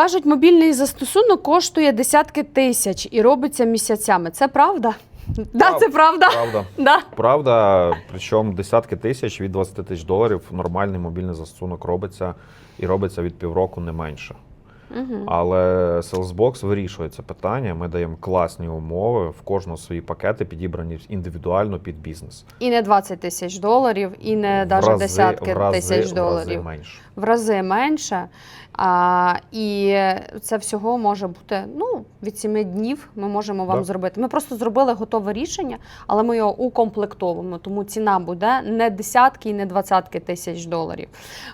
Кажуть, мобільний застосунок коштує десятки тисяч і робиться місяцями. Це правда? Да, це правда. Правда. Да. Правда, причому десятки тисяч від 20 тисяч доларів нормальний мобільний застосунок робиться і робиться від півроку не менше. Угу. Але Salesbox вирішує це питання. Ми даємо класні умови, в кожного свої пакети підібрані індивідуально під бізнес. І не 20 тисяч доларів, і не В навіть десятки в рази- тисяч в доларів. рази менше. в рази менше. А, і це всього може бути ну, від 7 днів. Ми можемо вам Да. зробити. Ми просто зробили готове рішення, але ми його укомплектовуємо. Тому ціна буде не десятки і не двадцятки тисяч доларів.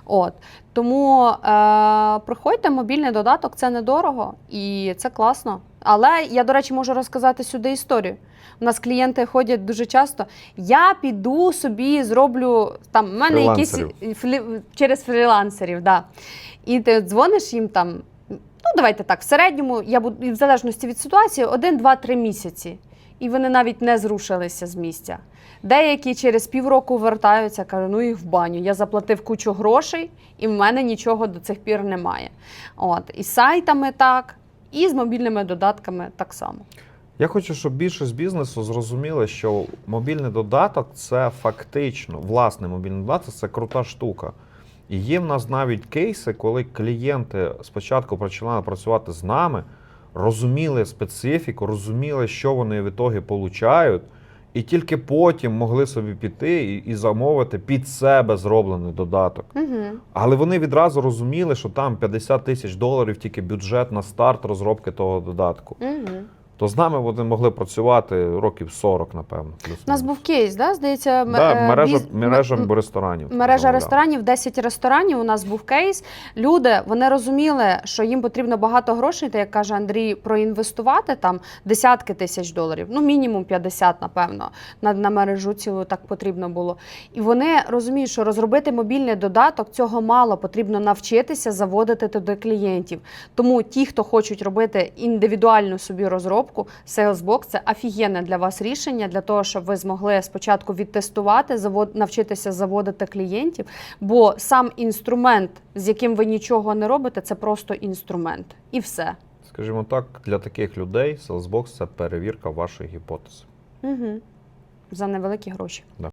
От тому е, приходьте, мобільний додаток це недорого і це класно. Але я, до речі, можу розказати сюди історію. У нас клієнти ходять дуже часто. Я піду собі зроблю там. в мене якісь флі- через фрілансерів, да. І ти дзвониш їм там. Ну, давайте так, в середньому я буду в залежності від ситуації один, два, три місяці. І вони навіть не зрушилися з місця. Деякі через півроку вертаються, кажуть, ну їх в баню. Я заплатив кучу грошей, і в мене нічого до цих пір немає. От і сайтами так, і з мобільними додатками так само. Я хочу, щоб більшість бізнесу зрозуміли, що мобільний додаток це фактично власний мобільний додаток це крута штука. І є в нас навіть кейси, коли клієнти спочатку починали працювати з нами, розуміли специфіку, розуміли, що вони в ітогі получають, і тільки потім могли собі піти і, і замовити під себе зроблений додаток. Угу. Але вони відразу розуміли, що там 50 тисяч доларів тільки бюджет на старт розробки того додатку. Угу. То з нами вони могли працювати років 40, напевно. плюс У нас був кейс, да? здається, да, е, мережа, біз- мережа ресторанів. Мережа ресторанів, 10 ресторанів. У нас був кейс. Люди вони розуміли, що їм потрібно багато грошей, та як каже Андрій, проінвестувати там десятки тисяч доларів, ну мінімум 50, напевно. На, на мережу цілу так потрібно було. І вони розуміють, що розробити мобільний додаток цього мало. Потрібно навчитися заводити туди клієнтів. Тому ті, хто хочуть робити індивідуальну собі розробку, Salesbox – це офігенне для вас рішення для того, щоб ви змогли спочатку відтестувати, завод, навчитися заводити клієнтів. Бо сам інструмент, з яким ви нічого не робите, це просто інструмент. І все. Скажімо так, для таких людей Salesbox – це перевірка вашої гіпотези. Угу. За невеликі гроші.